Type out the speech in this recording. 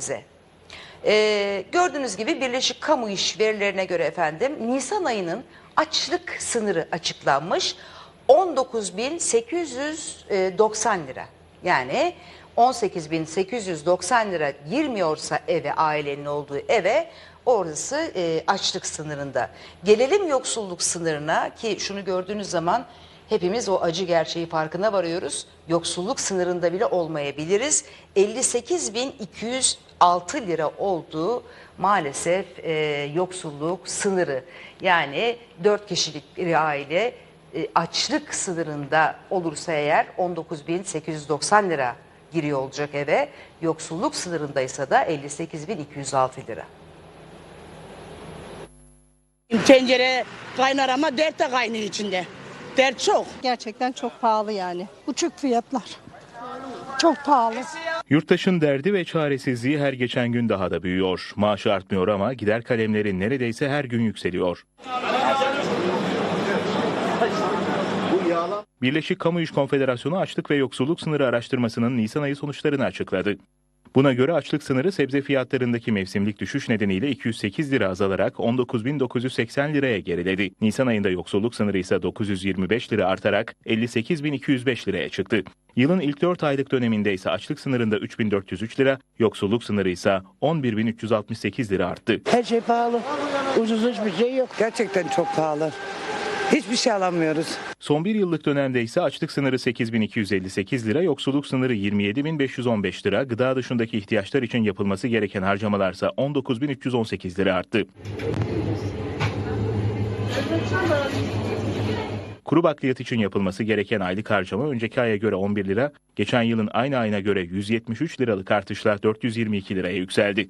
halimize. Ee, gördüğünüz gibi Birleşik Kamu İş verilerine göre efendim Nisan ayının açlık sınırı açıklanmış 19.890 lira. Yani 18.890 lira girmiyorsa eve ailenin olduğu eve orası e, açlık sınırında. Gelelim yoksulluk sınırına ki şunu gördüğünüz zaman hepimiz o acı gerçeği farkına varıyoruz. Yoksulluk sınırında bile olmayabiliriz. 58.206 lira olduğu maalesef e, yoksulluk sınırı. Yani 4 kişilik bir aile e, açlık sınırında olursa eğer 19.890 lira giriyor olacak eve. Yoksulluk sınırındaysa da 58.206 lira. Tencere kaynar ama dert de kaynıyor içinde. Dert çok. Gerçekten çok pahalı yani. Uçuk fiyatlar. Çok pahalı. Yurttaşın derdi ve çaresizliği her geçen gün daha da büyüyor. Maaşı artmıyor ama gider kalemleri neredeyse her gün yükseliyor. Birleşik Kamu İş Konfederasyonu açlık ve yoksulluk sınırı araştırmasının Nisan ayı sonuçlarını açıkladı. Buna göre açlık sınırı sebze fiyatlarındaki mevsimlik düşüş nedeniyle 208 lira azalarak 19.980 liraya geriledi. Nisan ayında yoksulluk sınırı ise 925 lira artarak 58.205 liraya çıktı. Yılın ilk 4 aylık döneminde ise açlık sınırında 3.403 lira, yoksulluk sınırı ise 11.368 lira arttı. Her şey pahalı. Ucuz hiçbir şey yok. Gerçekten çok pahalı. Hiçbir şey alamıyoruz. Son bir yıllık dönemde ise açlık sınırı 8.258 lira, yoksulluk sınırı 27.515 lira, gıda dışındaki ihtiyaçlar için yapılması gereken harcamalarsa 19.318 lira arttı. Kuru bakliyat için yapılması gereken aylık harcama önceki aya göre 11 lira, geçen yılın aynı ayına göre 173 liralık artışla 422 liraya yükseldi.